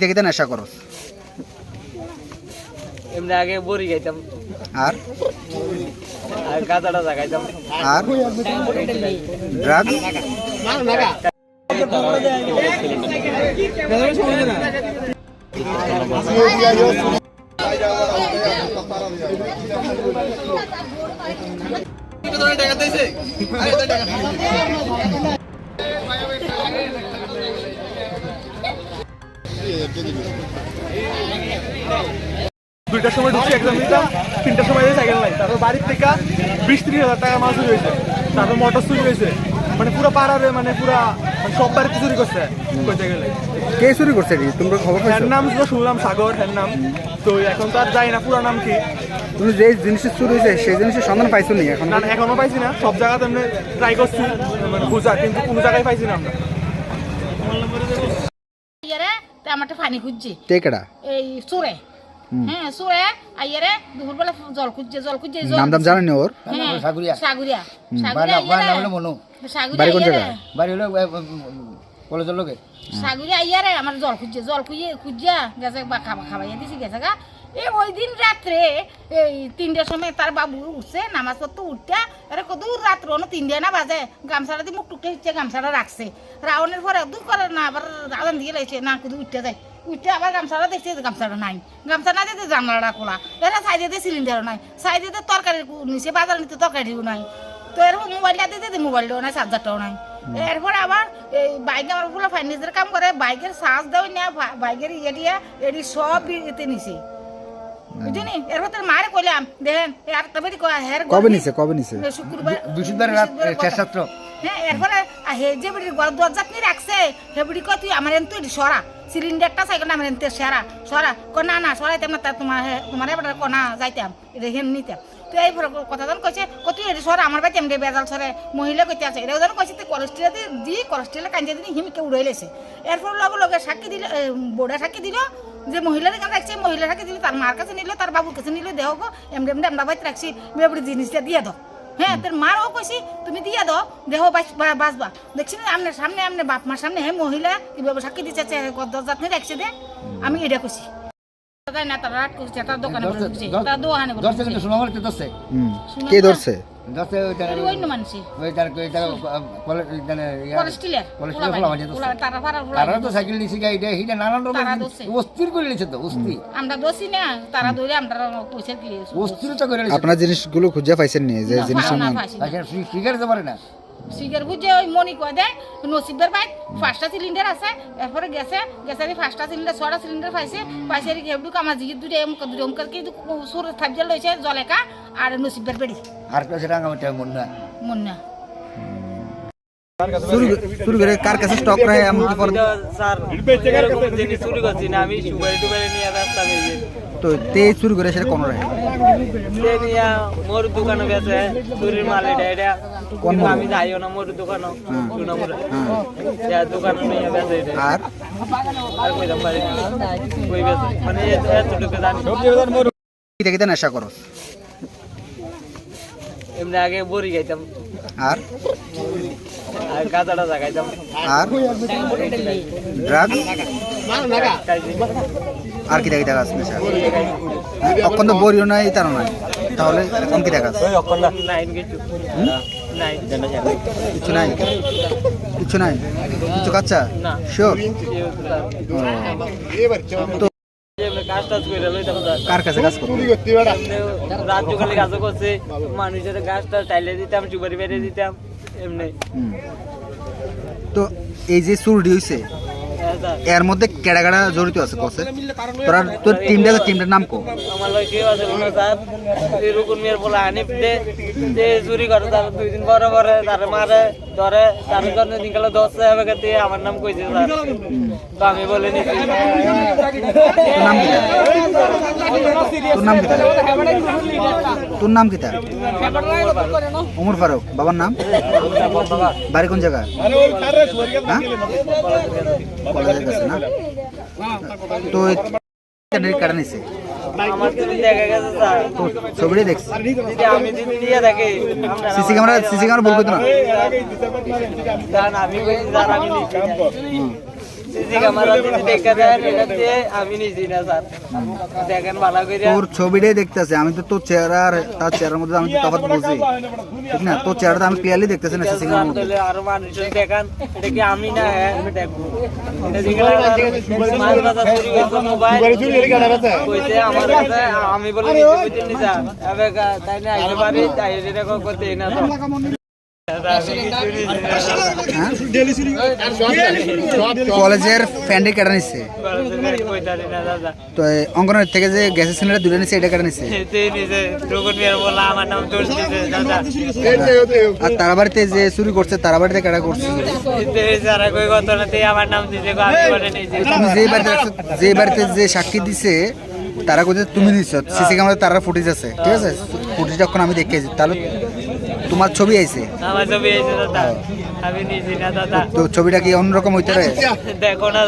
কিতা কিতা নেশা করস? এমনি আগে বড়ি খাইতাম। আর? আর গাঁজা খাইতাম। আর? ড্রাগস দুইটার সময় ঢুকছি এক্সাম দিতাম তিনটার সময় দিয়ে সাইকেল নাই। তারপর বাড়ির থেকে বিশ ত্রিশ হাজার টাকা মাছ চুরি হয়েছে। তারপর মোটর চুরি হয়েছে। মানে পুরো পাড়ারে মানে পুরা মানে সব বাড়িতে চুরি করছে। কইতে গেলে। কে চুরি করছে এটি? তোমরা খবর পাইছো? নাম তো শুনলাম সাগর হ্যার নাম। তো এখন তো আর যাই না পুরো নাম কি? তুমি যে জিনিসটা চুরি হয়েছে সেই জিনিসের সন্ধান পাইছো নি এখন? না এখনও পাইছি না। সব জায়গাতে এমনি ট্রাই করছি মানে বুঝা কিন্তু কোনো জায়গায় পাইছি না আমরা। আমারটা পানি খুঁজছে। টেকড়া? এই সুরে হ্যাঁ সুরে আইয়ারে দুপুরবেলা জল খুঁজছে জল খুঁজছে জল নাম দাম জানেন ওর? হ্যাঁ, সাগুরিয়া। সাগুরিয়া। সাগুরিয়া বাড়ি কোন? বাড়ি হলো কলেজের লোকে। সাগুরিয়া আইয়ারে আমার জল খুঁজছে জল খুঁজে খুঁজিয়া গেছে বা খাবা খাবাইয়া দিছি গেছে গা। এই ওই দিন রাত্রে এই তিনটার সময় তার বাবু উঠছে নামাজ পড়তে উঠতে আরে কত রাত্র না তিনটে না বাজে গামছাটা দিয়ে মুখ টুকতে হচ্ছে গামছাটা রাখছে। রাউনের পরে দূর করে না আবার রাউন দিয়ে লাগছে না কুদু উঠতে যায়। উঠতে আবার গামছাটা দেখছে গামছাটা নাই। গামছা না দিতে জানলাটা খোলা। এরা সাইডে দিয়ে সিলিন্ডারও নাই। সাইডে দিয়ে তরকারি নিচে বাজার নিতে তরকারিও নাই। তো এরপর মোবাইলটা দিতে মোবাইলটাও নাই চার্জারটাও নাই। এরপর আবার এই বাইকে আমার ফুলা ফাইন্যান্সের কাম করে বাইকের সাজ দেওয়া বাইকের ইয়ে দিয়া এটি সব এতে নিছে। বুঝলি এরপর তোর মারে কইলাম দেখেন বেটি কয় হের কবে নিছে কবে নিছে? শুক্রবার বৃহস্পতিবার রাত। হ্যাঁ এরপরে হে যে বেটির ঘর দরজা নিয়ে রাখছে হে বেটি কয় তুই আমার এনতো এটি সরা। সিলিন্ডারটা সাইকেল আমার এনতে সেরা সরা। ক না না সরাইতাম না তা তোমার হে- তোমার এবার ক না যাইতাম এটা হেন নিতাম। তো এই কথা জন কইছে কত এটি সরা আমার বাড়িতে এমনি বেজাল সরে মহিলা কইতে আছে। এটা যেন কইছে তুই কলেস্ট্রিয়া দিয়ে দি কলেস্ট্রিয়ালে কাঞ্জে দিন হিমিকে উড়াই লেছে। এরপর লগে লগে সাক্ষী দিল বোর্ডে সাক্ষী দিল যে মহিলার এখানে রাখছে? মহিলা সাক্ষী দিল তার মার কাছে নিল তার বাবুর কাছে নিল দেহ গো। এমনি এমনি আমরা বাড়িতে রাখছি। মেবড়ি জিনিসটা দিয়ে দাও। হ্যাঁ তোর মারও কইছি তুমি দিয়ে দাও। দেহ বাঁচবা। দেখছি না আপনার সামনে আপনার বাপ মার সামনে হ্যাঁ মহিলা কীভাবে সাক্ষী দিচ্ছে দরজা নিয়ে রাখছে দে। আমি এটা কইছি। তাই না তার রাত করছে তার দোকানে তার দোকানে কে ধরছে? দশে অন্য মানুষে তারা তো সাইকেল গাই দে হিটা নানান তারা রকম অস্থির করে নিয়েছে তো অস্থির আমরা দোষী না তারা ধরে আমরা পয়সা কি অস্থিরতা করে নিয়েছে আপনার জিনিসগুলো খুঁজে পাইছেন নি যে জিনিস না ফাঁসি না। তাকে স্বীকার পারে না সিগার বুঝে ওই মনি কয় দেয় নসিবের বাইক পাঁচটা সিলিন্ডার আছে এরপরে গেছে গেছে ফার্স্টটা সিলিন্ডার ছটা সিলিন্ডার পাইছে পাইছে আর কামা আমার জিগির দুটো এম দুটো এম কি সুর থাপজা লইছে জলেকা আর নসিবের বেড়ি। আর কাছে রাঙামাটি মন না চুরি করে কার কাছে স্টক রাখে এমন কি করে। তো তো চুরি করে সেটা কোন রাখে মোর দোকানে গেছে চুরির মাল এটা এটা। কোন আমি যাইও না মোর দোকানে। সুনামুরে হ্যাঁ দোকানে নিয়ে এটা। আর? আর পারি না। কই গেছে? মানে এতটুকু জানি। নেশা এমনি আগে বড়ি খাইতাম। আর? আর আর? কিতা গাছ নেশা অখন তো বরিও নাই তারও নাই। তাহলে এখন গাছ নাইন কিছু নাই? কিছু নাই? কিছু কাচ্চা শিওর তো কাজ টাজ করে লইতাম কার কাছে কাজ করো রাত সকালে কাজও করছে। মানুষের গাছটা টাইলে দিতাম চুবারি বেড়ে দিতাম। এমনি। তো এই যে চুরি হয়েছে হ্যাঁ এর মধ্যে কেডা কেডা জড়িত আছে কসে তোরা তোর টিমটা টিমটার নাম কো। আমার লোক কেউ আছে না স্যার এই রুকুন মেয়ের বলে আনিপ দে যে চুরি করে তার দুই দিন পরে পরে তারে মারে ধরে তার জন্য দিন কালে দশ হবে কেতে আমার নাম কইছে স্যার তো আমি বলে নিছি। নাম কিতা তোর নাম কিতা তোর নাম কিতা ওমর ফারুক। বাবার নাম? বাড়ি কোন জায়গা হ্যাঁ? কলেজের কাছে না? তো কাটা নিছে? ছবিটাই দেখছি। সিসি ক্যামেরা সিসি ক্যামেরা না? জান আমি কইছি স্যার আমি নিচ্ছি হুম। সিসি ক্যামেরা যদি দেখে দেন এটা দিয়ে আমি নিজেই না স্যার দেখেন ভালো করে তোর ছবিটাই দেখতেছে আমি তো তোর চেহারা আর তার চেহারার মধ্যে আমি তো তফাৎ বুঝি। ঠিক না? তোর চেহারাটা আমি ক্লিয়ারলি দেখতেছি না সিসি ক্যামেরার মধ্যে। তাহলে আরও মানুষ দেখান এটা কি আমি না? হ্যাঁ আমি দেখব। এটা দিকে মাছ বাজার চুরি করছে মোবাইল কইছে আমার কাছে আমি বলে নিজে বুঝে নি স্যার এবে গা- তাই না? আইতে পারি তাই এটা করতে না তো। কলেজের ফ্যান্ডে কেটে নিচ্ছে তো অঙ্গনের থেকে যে গ্যাসের সিলিন্ডার দূরে নিচ্ছে এটা কেটে নিচ্ছে আর তারা বাড়িতে যে চুরি করছে, তারা বাড়িতে কেটা করছে। যে বাড়িতে যে বাড়িতে যে সাক্ষী দিছে, তারা কোথায় তুমি দিচ্ছ সিসি ক্যামেরা তারা ফুটেজ আছে, ঠিক আছে? ফুটেজ যখন আমি দেখেছি তাহলে তোমার ছবি আইছে? আমার ছবি আইছে দাদা। আমি নিজে না দাদা। তো ছবিটা কি অন্যরকম হইতে পারে? দেখো না